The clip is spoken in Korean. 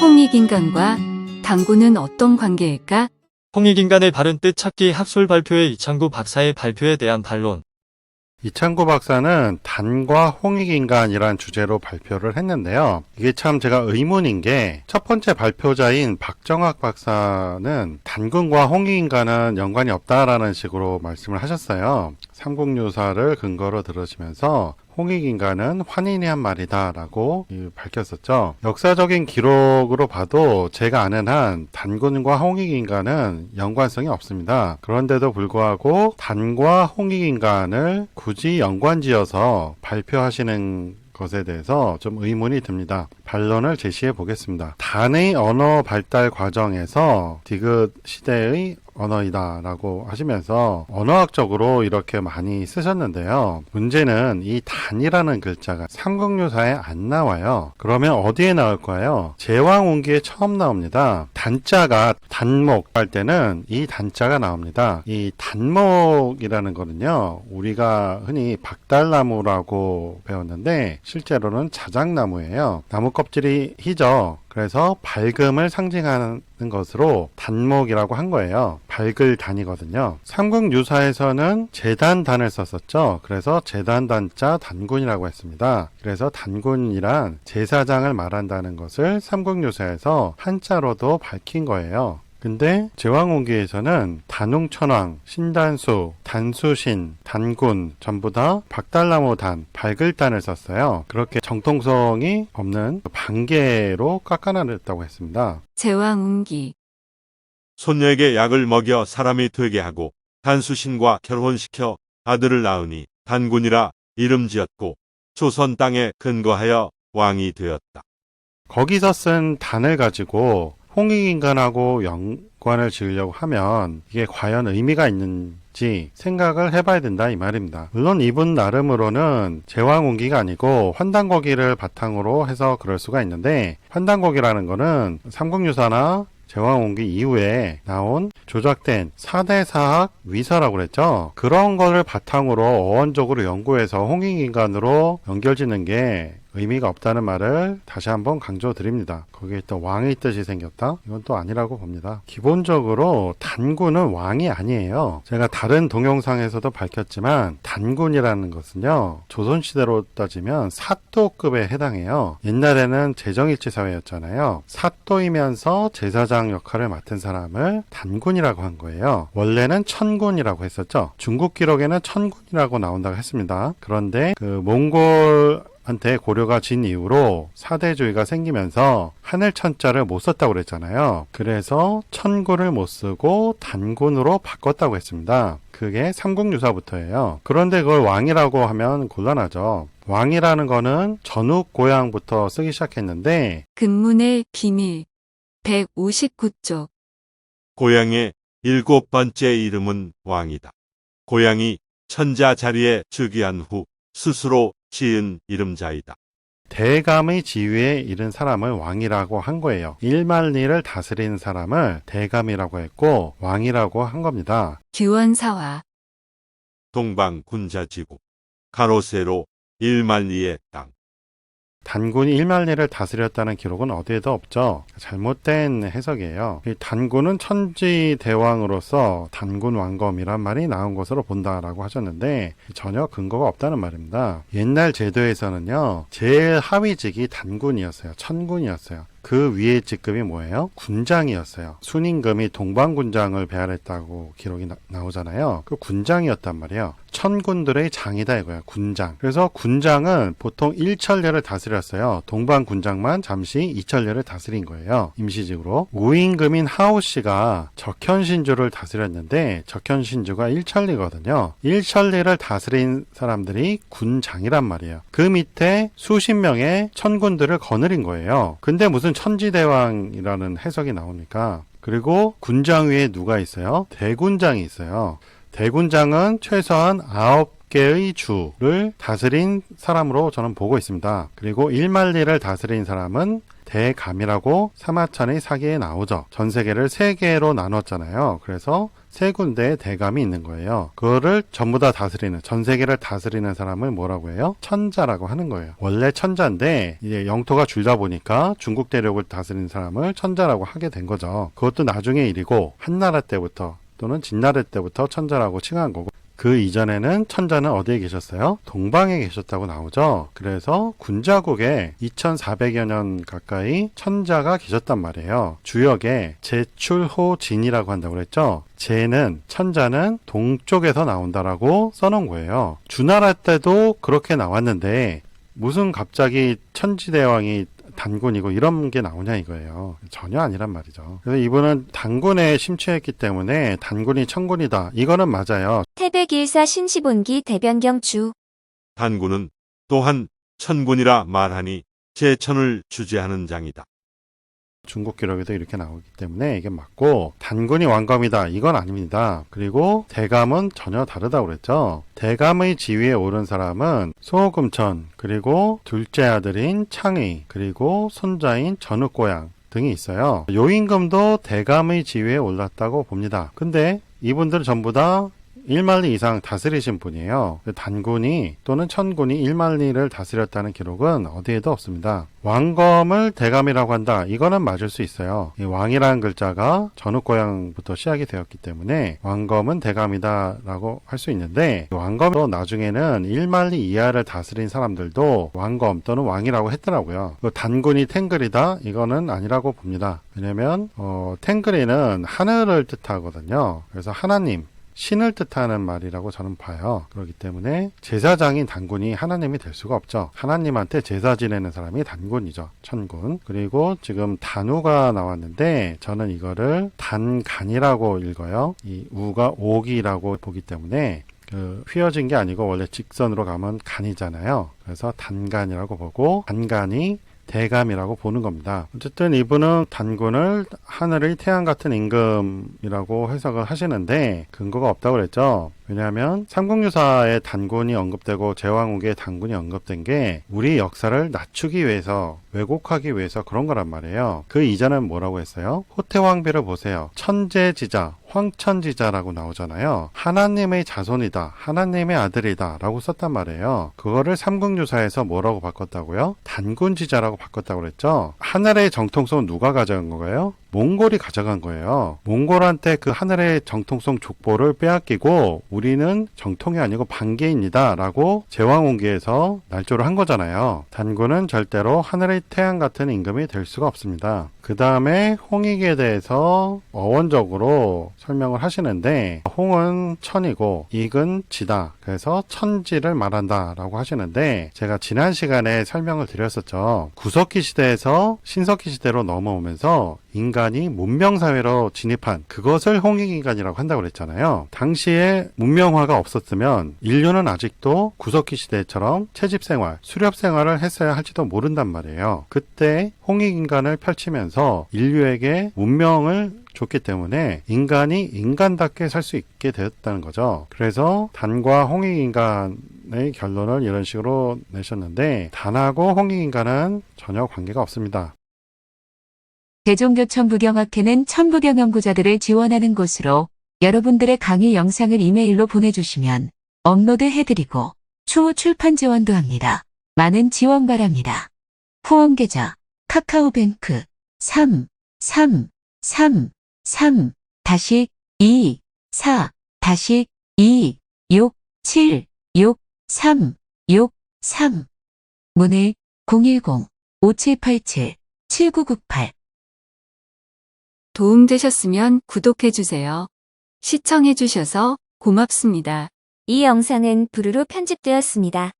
홍익인간과 당구는 어떤 관계일까? 홍익인간의 바른 뜻 찾기 학술 발표의 이창구 박사의 발표에 대한 반론. 이창구 박사는 단과 홍익인간이란 주제로 발표를 했는데요. 이게 참 제가 의문인 게 첫 번째 발표자인 박정학 박사는 단군과 홍익인간은 연관이 없다라는 식으로 말씀을 하셨어요. 삼국유사를 근거로 들으시면서 홍익인간은 환인이 한 말이다 라고 밝혔었죠. 역사적인 기록으로 봐도 제가 아는 한 단군과 홍익인간은 연관성이 없습니다. 그런데도 불구하고 단과 홍익인간을 굳이 연관지어서 발표하시는 것에 대해서 좀 의문이 듭니다. 반론을 제시해 보겠습니다. 단의 언어 발달 과정에서 디귿 시대의 언어이다라고 하시면서 언어학적으로 이렇게 많이 쓰셨는데요. 문제는 이 단이라는 글자가 삼국유사에 안 나와요. 그러면 어디에 나올까요? 제왕운기에 처음 나옵니다. 단자가 단목 할 때는 이 단자가 나옵니다. 이 단목이라는 거는요. 우리가 흔히 박달나무라고 배웠는데 실제로는 자작나무예요. 나무 껍질이 희죠. 그래서 밝음을 상징하는 것으로 단목이라고 한 거예요. 밝을 단이거든요. 삼국유사에서는 재단단을 썼었죠. 그래서 재단단자 단군이라고 했습니다. 그래서 단군이란 제사장을 말한다는 것을 삼국유사에서 한자로도 밝힌 거예요. 근데 제왕운기에서는 단웅천왕, 신단수, 단수신, 단군 전부 다 박달나무 단, 밝을 단을 썼어요. 그렇게 정통성이 없는 반개로 깎아내렸다고 했습니다. 제왕운기. 손녀에게 약을 먹여 사람이 되게 하고 단수신과 결혼시켜 아들을 낳으니 단군이라 이름 지었고 조선 땅에 근거하여 왕이 되었다. 거기서 쓴 단을 가지고 홍익인간하고 연관을 지으려고 하면 이게 과연 의미가 있는지 생각을 해봐야 된다 이 말입니다. 물론 이분 나름으로는 제왕운기가 아니고 환단거기를 바탕으로 해서 그럴 수가 있는데 환단거기라는 거는 삼국유사나 제왕운기 이후에 나온 조작된 4대 사학 위사라고 그랬죠. 그런 거를 바탕으로 어원적으로 연구해서 홍익인간으로 연결짓는 게 의미가 없다는 말을 다시 한번 강조드립니다. 거기에 또 왕의 뜻이 생겼다? 이건 또 아니라고 봅니다. 기본적으로 단군은 왕이 아니에요. 제가 다른 동영상에서도 밝혔지만 단군이라는 것은요. 조선시대로 따지면 사또급에 해당해요. 옛날에는 재정일치 사회였잖아요. 사또이면서 제사장 역할을 맡은 사람을 단군이라고 한 거예요. 원래는 천군이라고 했었죠. 중국 기록에는 천군이라고 나온다고 했습니다. 그런데 그 몽골 한테 고려가 진 이후로 사대주의가 생기면서 하늘 천자를 못 썼다고 그랬잖아요. 그래서 천군을 못 쓰고 단군으로 바꿨다고 했습니다. 그게 삼국유사부터예요. 그런데 그걸 왕이라고 하면 곤란하죠. 왕이라는 거는 전욱 고향부터 쓰기 시작했는데 근문의 비밀. 159쪽. 고향의 일곱 번째 이름은 왕이다. 고향이 천자 자리에 즉위한 후 스스로 지은 이름자이다. 대감의 지위에 이른 사람을 왕이라고 한 거예요. 일만리를 다스리는 사람을 대감이라고 했고 왕이라고 한 겁니다. 규원사화. 동방 군자지구 가로세로 일만리의 땅. 단군이 일만리를 다스렸다는 기록은 어디에도 없죠. 잘못된 해석이에요. 이 단군은 천지 대왕으로서 단군 왕검이란 말이 나온 것으로 본다라고 하셨는데 전혀 근거가 없다는 말입니다. 옛날 제도에서는요, 제일 하위직이 단군이었어요. 천군이었어요. 그 위의 직급이 뭐예요? 군장이었어요. 순임금이 동방군장을 배할했다고 기록이 나, 오잖아요그 군장이었단 말이에요. 천군들의 장이다 이거야. 군장. 그래서 군장은 보통 1천년을 다스렸어요. 동방군장만 잠시 2천년을 다스린 거예요. 임시직으로. 우임금인 하오씨가 적현신주를 다스렸는데 적현신주가 1천리거든요. 1천리를 다스린 사람들이 군장이란 말이에요. 그 밑에 수십 명의 천군들을 거느린 거예요. 근데 무슨 천지대왕이라는 해석이 나옵니까? 그리고 군장 위에 누가 있어요? 대군장이 있어요. 대군장은 최소한 아홉 개의 주를 다스린 사람으로 저는 보고 있습니다. 그리고 일만리를 다스린 사람은 대감이라고 사마천의 사기에 나오죠. 전 세계를 세 개로 나눴잖아요. 그래서 세 군데의 대감이 있는 거예요. 그거를 전부 다 다스리는 전 세계를 다스리는 사람을 뭐라고 해요? 천자라고 하는 거예요. 원래 천자인데 이제 영토가 줄다 보니까 중국 대륙을 다스리는 사람을 천자라고 하게 된 거죠. 그것도 나중의 일이고 한나라 때부터 또는 진나라 때부터 천자라고 칭한 거고 그 이전에는 천자는 어디에 계셨어요? 동방에 계셨다고 나오죠. 그래서 군자국에 2400여 년 가까이 천자가 계셨단 말이에요. 주역에 제출호진이라고 한다고 그랬죠. 제는 천자는 동쪽에서 나온다라고 써놓은 거예요. 주나라 때도 그렇게 나왔는데 무슨 갑자기 천지대왕이 단군이고 이런 게 나오냐 이거예요. 전혀 아니란 말이죠. 그래서 이분은 단군에 심취했기 때문에 단군이 천군이다. 이거는 맞아요. 태백일사 신시본기 대변경 주 단군은 또한 천군이라 말하니 제천을 주재하는 장이다. 중국 기록에도 이렇게 나오기 때문에 이게 맞고 단군이 왕검이다 이건 아닙니다. 그리고 대감은 전혀 다르다고 그랬죠. 대감의 지위에 오른 사람은 소금천 그리고 둘째 아들인 창의 그리고 손자인 전욱고양 등이 있어요. 요임금도 대감의 지위에 올랐다고 봅니다. 근데 이분들 전부 다 1만리 이상 다스리신 분이에요. 단군이 또는 천군이 1만리를 다스렸다는 기록은 어디에도 없습니다. 왕검을 대감이라고 한다. 이거는 맞을 수 있어요. 이 왕이라는 글자가 전후 고향부터 시작이 되었기 때문에 왕검은 대감이다라고 할 수 있는데 왕검으로 나중에는 1만리 이하를 다스린 사람들도 왕검 또는 왕이라고 했더라고요. 그 단군이 탱글이다. 이거는 아니라고 봅니다. 왜냐면 어, 탱글이는 하늘을 뜻하거든요. 그래서 하나님 신을 뜻하는 말이라고 저는 봐요. 그렇기 때문에 제사장인 단군이 하나님이 될 수가 없죠. 하나님한테 제사 지내는 사람이 단군이죠. 천군. 그리고 지금 단우가 나왔는데 저는 이거를 단간이라고 읽어요. 이 우가 옥이라고 보기 때문에 그 휘어진 게 아니고 원래 직선으로 가면 간이잖아요. 그래서 단간이라고 보고 단간이 대감이라고 보는 겁니다. 어쨌든 이분은 단군을 하늘의 태양 같은 임금이라고 해석을 하시는데 근거가 없다고 그랬죠. 왜냐하면 삼국유사에 단군이 언급되고 제왕후기에 단군이 언급된 게 우리 역사를 낮추기 위해서 왜곡하기 위해서 그런 거란 말이에요. 그 이전엔 뭐라고 했어요? 호태왕비를 보세요. 천재지자, 황천지자라고 나오잖아요. 하나님의 자손이다, 하나님의 아들이다 라고 썼단 말이에요. 그거를 삼국유사에서 뭐라고 바꿨다고요? 단군지자라고 바꿨다고 그랬죠. 하늘의 정통성은 누가 가져간 거예요? 몽골이 가져간 거예요. 몽골한테 그 하늘의 정통성 족보를 빼앗기고 우리는 정통이 아니고 반개입니다. 라고 제왕홍기에서 날조를 한 거잖아요. 단군은 절대로 하늘의 태양 같은 임금이 될 수가 없습니다. 그 다음에 홍익에 대해서 어원적으로 설명을 하시는데 홍은 천이고 익은 지다. 그래서 천지를 말한다 라고 하시는데 제가 지난 시간에 설명을 드렸었죠. 구석기 시대에서 신석기 시대로 넘어오면서 인간이 문명사회로 진입한 그것을 홍익인간이라고 한다고 그랬잖아요. 당시에 문명화가 없었으면 인류는 아직도 구석기 시대처럼 채집생활, 수렵생활을 했어야 할지도 모른단 말이에요. 그때 홍익인간을 펼치면서 인류에게 문명을 줬기 때문에 인간이 인간답게 살 수 있게 되었다는 거죠. 그래서 단과 홍익인간의 결론을 이런 식으로 내셨는데 단하고 홍익인간은 전혀 관계가 없습니다. 대종교 천 부경학회는 천부경 연구자들을 지원하는 곳으로 여러분들의 강의 영상을 이메일로 보내주시면 업로드 해드리고 추후 출판 지원도 합니다. 많은 지원 바랍니다. 후원 계좌 카카오뱅크 3 3 3 3 다시 2 4 다시 2 6 7 6 3 6 3 문의 010 5787 7998 도움되셨으면 구독해주세요. 시청해주셔서 고맙습니다. 이 영상은 부르로 편집되었습니다.